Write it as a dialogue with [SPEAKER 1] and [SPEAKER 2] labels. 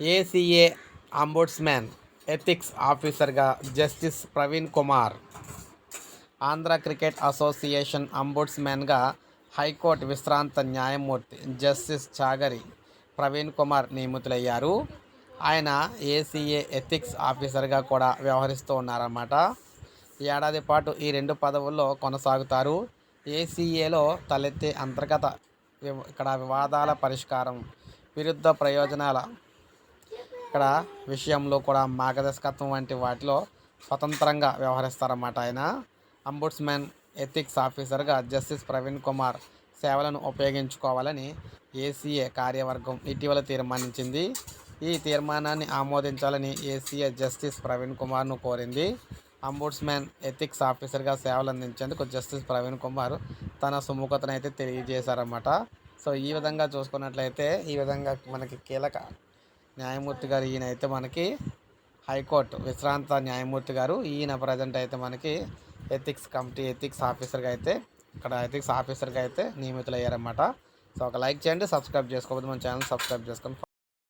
[SPEAKER 1] ACA ombudsman ethics ఆఫీసర్గా justice Praveen Kumar. Andhra cricket association అంబుడ్స్మెన్గా high court విశ్రాంత న్యాయమూర్తి justice చాగరి Praveen Kumar నియమితులయ్యారు. ఆయన ఏసీఏ ఎథిక్స్ ఆఫీసర్గా కూడా వ్యవహరిస్తూ ఉన్నారన్నమాట. ఏడాది పాటు ఈ రెండు పదవుల్లో కొనసాగుతారు. ఏసీఏలో తలెత్తే అంతర్గత ఇక్కడ వివాదాల పరిష్కారం విరుద్ధ ప్రయోజనాల ఇక్కడ విషయంలో కూడా మార్గదర్శకత్వం వంటి వాటిలో స్వతంత్రంగా వ్యవహరిస్తారన్నమాట ఆయన. అంబుడ్స్మెన్ ఎథిక్స్ ఆఫీసర్గా జస్టిస్ ప్రవీణ్ కుమార్ సేవలను ఉపయోగించుకోవాలని ఏసీఏ కార్యవర్గం ఇటీవల తీర్మానించింది. ఈ తీర్మానాన్ని ఆమోదించాలని ఏసీఏ జస్టిస్ ప్రవీణ్ కుమార్ను కోరింది. అంబుడ్స్మెన్ ఎథిక్స్ ఆఫీసర్గా సేవలు అందించేందుకు జస్టిస్ ప్రవీణ్ కుమార్ తన సుముఖతను అయితే తెలియజేశారన్నమాట. సో ఈ విధంగా చూసుకున్నట్లయితే ఈ విధంగా మనకి కీలక న్యాయమూర్తి గారు ఈయన అయితే మనకి హైకోర్టు విశ్రాంత న్యాయమూర్తి గారు ఈయన ప్రజెంట్ అయితే మనకి ఎథిక్స్ కమిటీ ఎథిక్స్ ఆఫీసర్గా అయితే ఇక్కడ ఎథిక్స్ ఆఫీసర్గా అయితే నియమితులయ్యారన్నమాట. సో ఒక లైక్ చేయండి సబ్స్క్రైబ్ చేసుకోకపోతే మన ఛానల్ సబ్స్క్రైబ్ చేసుకోండి